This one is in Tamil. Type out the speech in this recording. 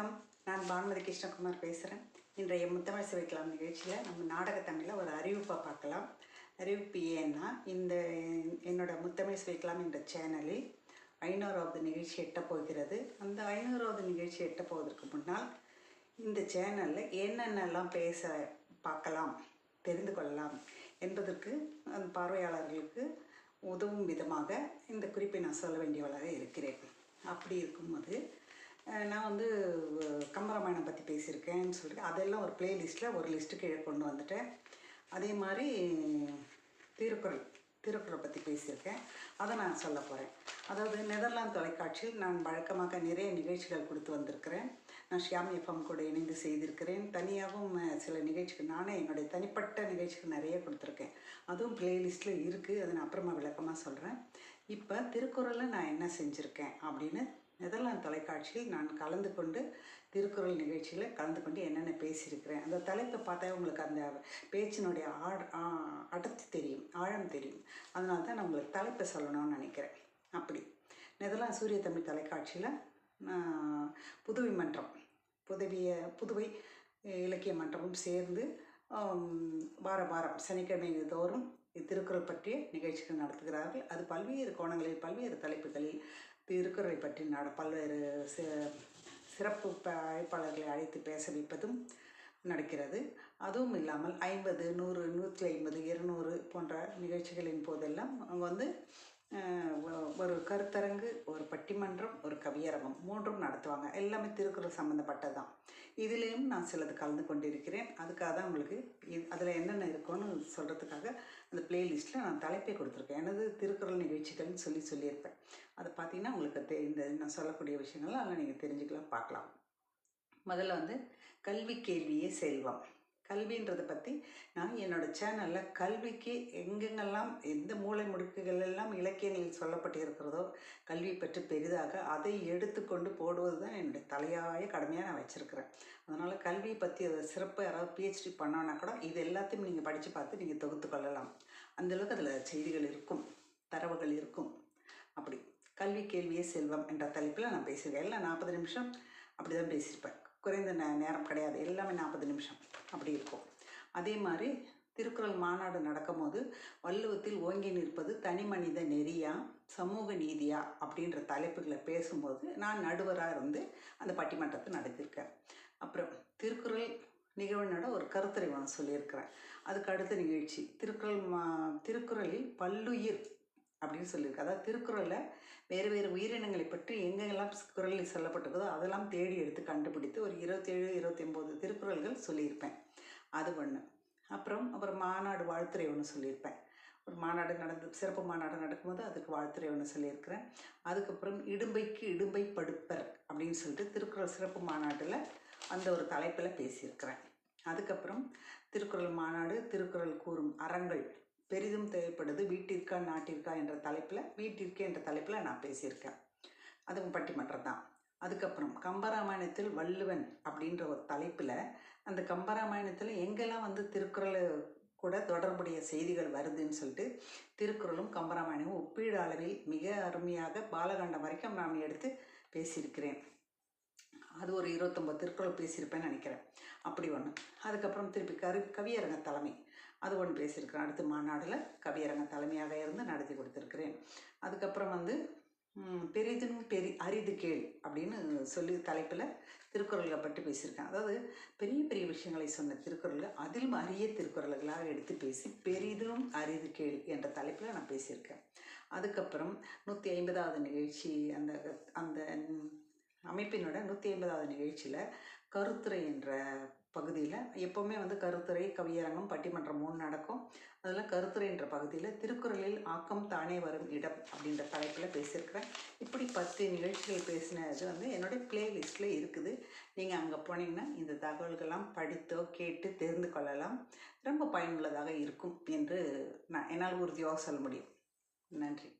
வணக்கம். நான் பானுமதி கிருஷ்ணகுமார் பேசுகிறேன் இன்றைய முத்தமிழ் சிவைக்கலாம் நிகழ்ச்சியில் நம்ம நாடகத்தமிழில் ஒரு அறிவிப்பை பார்க்கலாம். அறிவிப்பு ஏன்னா இந்த என்னோட முத்தமிழ் சிவைக்கலாம் என்ற சேனலில் ஐநூறாவது நிகழ்ச்சி எட்ட போகிறது. அந்த ஐநூறாவது நிகழ்ச்சி எட்ட போவதற்கு முன்னால் இந்த சேனலில் என்னென்னலாம் பேச பார்க்கலாம் தெரிந்து கொள்ளலாம் என்பதற்கு அந்த பார்வையாளர்களுக்கு உதவும் விதமாக இந்த குறிப்பை நான் சொல்ல வேண்டியவளாக இருக்கிறேன். அப்படி இருக்கும்போது நான் வந்து கம்பராமாயணம் பற்றி பேசியிருக்கேன்னு சொல்லிட்டு அதெல்லாம் ஒரு பிளேலிஸ்ட்டில் ஒரு லிஸ்ட்டு கீழே கொண்டு வந்துட்டேன். அதே மாதிரி திருக்குறள் திருக்குறளை பற்றி பேசியிருக்கேன். அதை நான் சொல்ல போகிறேன் அதாவது நெதர்லாந்து தொலைக்காட்சியில் நான் வழக்கமாக நிறைய நிகழ்ச்சிகள் கொடுத்து வந்திருக்கிறேன். நான் ஷியாம் எஃப்எம் கூட இணைந்து செய்திருக்கிறேன். தனியாகவும் சில நிகழ்ச்சிகள் நானே என்னுடைய தனிப்பட்ட நிகழ்ச்சிகள் நிறைய கொடுத்துருக்கேன். அதுவும் பிளேலிஸ்ட்டில் இருக்குது அதை நான் அப்புறமா விளக்கமாக சொல்கிறேன் இப்போ திருக்குறளில் நான் என்ன செஞ்சுருக்கேன் அப்படின்னு நெதர்லாந்து தொலைக்காட்சியில் நான் கலந்து கொண்டு திருக்குறள் நிகழ்ச்சியில் கலந்து கொண்டு என்னென்ன பேசியிருக்கிறேன். அந்த தலைப்பை பார்த்தா உங்களுக்கு அந்த பேச்சினுடைய ஆட் அடர்த்தி தெரியும் ஆழம் தெரியும். அதனால தான் நான் உங்களுக்கு தலைப்பை சொல்லணும்னு நினைக்கிறேன். அப்படி. நெதர்லாந்து சூரிய தமிழ் தொலைக்காட்சியில் புதுவை மன்றம் புதவிய புதுவை இலக்கிய மன்றமும் சேர்ந்து வார வாரம் சனிக்கிழமை தோறும் திருக்குறள் பற்றிய நிகழ்ச்சிகள் நடத்துகிறார்கள். அது பல்வேறு கோணங்களில் பல்வேறு தலைப்புகளில் திருக்குறளை பற்றி நட பல்வேறு சி சிறப்பு அழைப்பாளர்களை அழைத்து பேச வைப்பதும் நடக்கிறது. அதுவும் இல்லாமல் ஐம்பது நூறு நூற்றி ஐம்பது இருநூறு போன்ற நிகழ்ச்சிகளின் போதெல்லாம் அவங்க வந்து ஒரு கருத்தரங்கு ஒரு பட்டிமன்றம் ஒரு கவியரங்கம் மூன்றும் நடத்துவாங்க. எல்லாமே திருக்குறள் சம்மந்தப்பட்டது தான் இதுலேயும் நான் சிலது கலந்து கொண்டிருக்கிறேன். அதுக்காக தான் உங்களுக்கு அதில் என்னென்ன இருக்கும்னு சொல்கிறதுக்காக அந்த பிளேலிஸ்ட்டில் நான் தலைப்பை கொடுத்துருக்கேன். எனது திருக்குறள் நிகழ்ச்சிகள்னு சொல்லி சொல்லியிருப்பேன். அதை பார்த்தீங்கன்னா உங்களுக்கு தெ இந்த நான் சொல்லக்கூடிய விஷயங்கள்லாம் அதெல்லாம் நீங்கள் தெரிஞ்சுக்கலாம் பார்க்கலாம். முதல்ல வந்து கல்வி கேள்வியே செல்வம். கல்வின்றதை பற்றி நான் என்னோடய சேனலில் கல்விக்கு எங்கெங்கெல்லாம் எந்த மூலை முடுக்குகள் எல்லாம் இலக்கியங்களில் சொல்லப்பட்டு இருக்கிறதோ கல்வி பற்றி பெரிதாக அதை எடுத்துக்கொண்டு போடுவது தான் என்னுடைய தலையாய கடமையாக நான் வச்சுருக்கிறேன். அதனால் கல்வியை பற்றி அதை சிறப்பு யாராவது பிஹெச்டி பண்ணோன்னா கூட இது எல்லாத்தையும் நீங்கள் படித்து பார்த்து நீங்கள் தொகுத்து கொள்ளலாம். அந்தளவுக்கு அதில் செய்திகள் இருக்கும் தரவுகள் இருக்கும். அப்படி. கல்வி கேள்வியே செல்வம் என்ற தலைப்பில் நான் பேசியிருக்கேன். எல்லாம் நாற்பது நிமிஷம் அப்படி தான் பேசியிருப்பேன். குறைந்த நே நேரம் கிடையாது. எல்லாமே நாற்பது நிமிஷம். அப்படி இருக்கும். அதே மாதிரி திருக்குறள் மாநாடு நடக்கும்போது வள்ளுவத்தில் ஓங்கி நிற்பது தனி மனித நெறியா சமூக நீதியா அப்படின்ற தலைப்புகளை பேசும்போது நான் நடுவராக இருந்து அந்த பட்டிமன்றத்தை நடத்தியிருக்கேன். அப்புறம் திருக்குறள் நிகழ்வுனோட ஒரு கருத்துரை ஒன்று சொல்லியிருக்கிறேன். அதுக்கு அடுத்த நிகழ்ச்சி. திருக்குறள் மா திருக்குறளில் பல்லுயிர் அப்படின்னு சொல்லியிருக்கு. அதாவது திருக்குறளில் வேறு வேறு உயிரினங்களை பற்றி எங்கெங்கெல்லாம் குரலில் சொல்லப்பட்டிருக்குதோ அதெல்லாம் தேடி எடுத்து கண்டுபிடித்து ஒரு இருபத்தேழு இருபத்தொம்போது திருக்குறள்கள் சொல்லியிருப்பேன். அது ஒன்று அப்புறம் அப்புறம் மாநாடு வாழ்த்துறை ஒன்று சொல்லியிருப்பேன். ஒரு மாநாடு நடந்து சிறப்பு மாநாடு நடக்கும்போது அதுக்கு வாழ்த்துறை ஒன்று சொல்லியிருக்கிறேன். அதுக்கப்புறம் இடும்பைக்கு இடும்பை படுப்பர் அப்படின்னு சொல்லிட்டு திருக்குறள் சிறப்பு மாநாட்டில் அந்த ஒரு தலைப்பில் பேசியிருக்கிறேன். அதுக்கப்புறம் திருக்குறள் மாநாடு திருக்குறள் கூறும் அறங்கள் பெரிதும் தேவைப்படுது. வீட்டிற்கா நாட்டிற்கா என்ற தலைப்பில் வீட்டிற்கே என்ற தலைப்பில் நான் பேசியிருக்கேன். அதுவும் பட்டிமன்றம் தான் அதுக்கப்புறம் கம்பராமாயணத்தில் வள்ளுவன் அப்படின்ற ஒரு தலைப்பில் அந்த கம்பராமாயணத்தில் எங்கெல்லாம் வந்து திருக்குறள் கூட தொடர்புடைய செய்திகள் வருதுன்னு சொல்லிட்டு திருக்குறளும் கம்பராமாயணமும் ஒப்பீடு அளவில் மிக அருமையாக பாலகாண்டம் வரைக்கும் நான் எடுத்து பேசியிருக்கிறேன். அது ஒரு இருபத்தொம்பது திருக்குறள் பேசியிருப்பேன்னு நினைக்கிறேன். அப்படி ஒன்று அதுக்கப்புறம் திருப்பி கரு கவியரங்க தலைமை. அது ஒன்று பேசியிருக்கிறேன். அடுத்த மாநாடில் கவியரங்க தலைமையாக இருந்து நடத்தி கொடுத்துருக்கிறேன். அதுக்கப்புறம் வந்து பெரிதும் பெரி அரிது கேள் அப்படின்னு சொல்லி தலைப்பில் திருக்குறள்களை பற்றி பேசியிருக்கேன். அதாவது பெரிய பெரிய விஷயங்களை சொன்ன திருக்குறளில் அதிலும் அரிய திருக்குறள்களாக எடுத்து பேசி பெரிதும் அரிது கேள் என்ற தலைப்பில் நான் பேசியிருக்கேன். அதுக்கப்புறம் நூற்றி ஐம்பதாவது நிகழ்ச்சி அந்த அந்த அமைப்பினோட நூற்றி ஐம்பதாவது நிகழ்ச்சியில் கருத்துரை என்ற பகுதியில் எப்போவுமே வந்து கருத்துரை கவியரங்கம் பட்டிமன்றம் மூணு நடக்கும். அதில் கருத்துரை என்ற பகுதியில் திருக்குறளில் ஆக்கம் தானே வரும் இடம் அப்படின்ற தலைப்பில் பேசியிருக்கிறேன். இப்படி பத்து நிகழ்ச்சிகள் பேசினது வந்து என்னுடைய பிளேலிஸ்ட்டில் இருக்குது. நீங்கள் அங்கே போனீங்கன்னா இந்த தகவல்கள்லாம் படித்தோ கேட்டு தெரிந்து கொள்ளலாம். ரொம்ப பயனுள்ளதாக இருக்கும் என்று நான் என்னால் உறுதியாக சொல்ல முடியும். நன்றி.